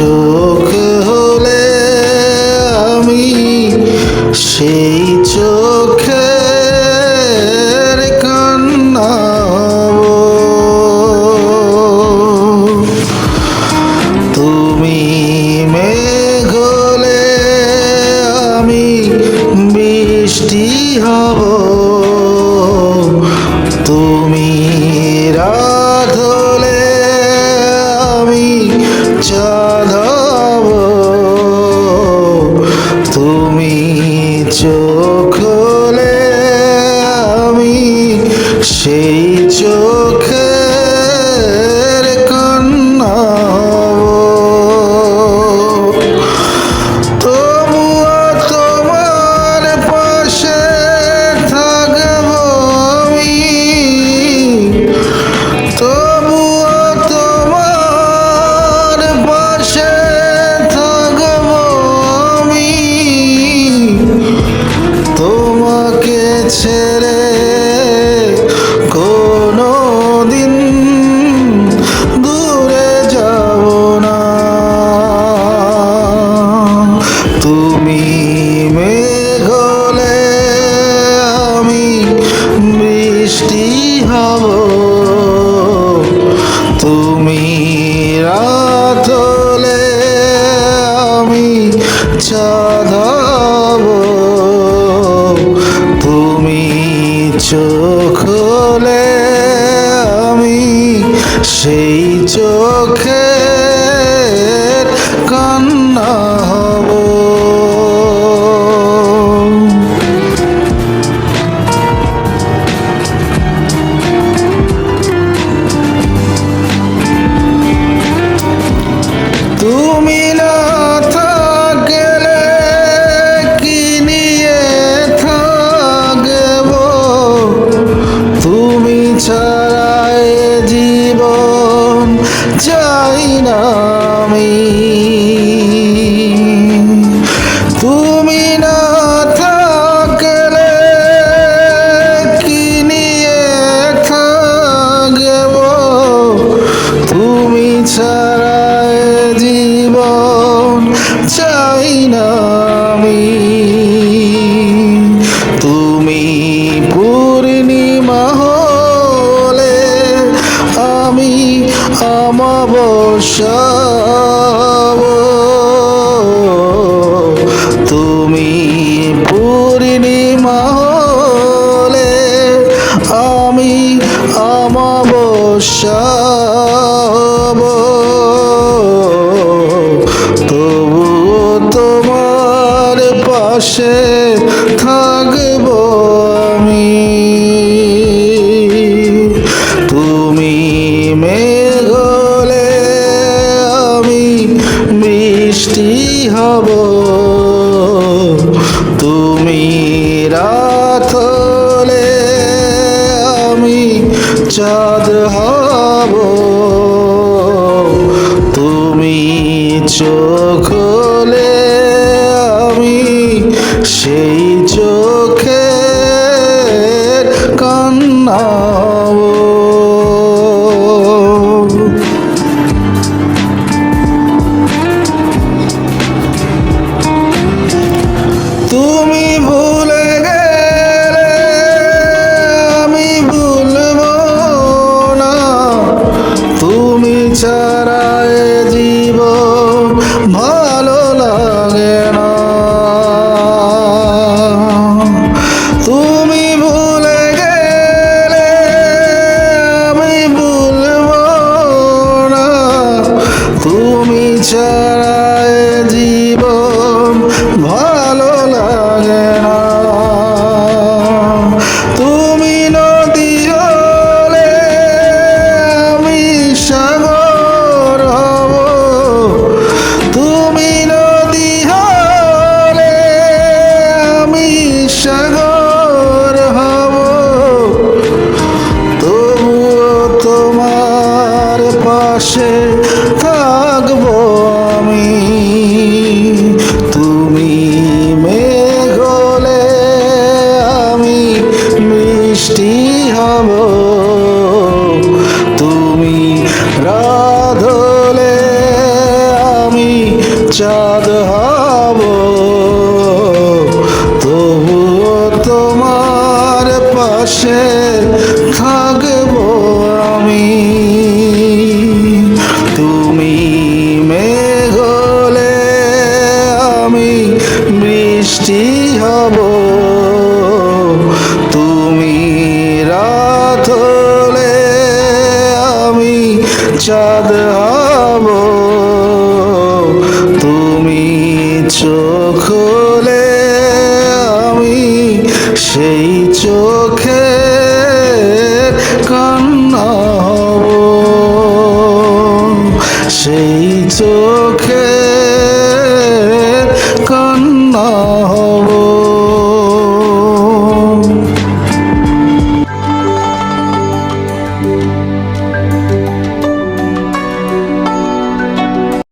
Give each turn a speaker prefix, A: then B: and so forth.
A: Show চোখ হলে আমি সেই সৃষ্টি হব। তুমি রাতলে আমি চাঁদ তুমি চোখ যাই না আমি পাশে থাকব আমি। তুমি মেঘলে আমি বৃষ্টি হব। তুমি রাত আমি চাঁদ হব। তুমি চোখ pressure চাঁদ হব। তবুও তোমার পাশে থাকব আমি। তুমি মেঘলে আমি বৃষ্টি হব। তুমি রাত হলে আমি চাঁদ হব সেই চোখে কান্না সেই চোখে কান্না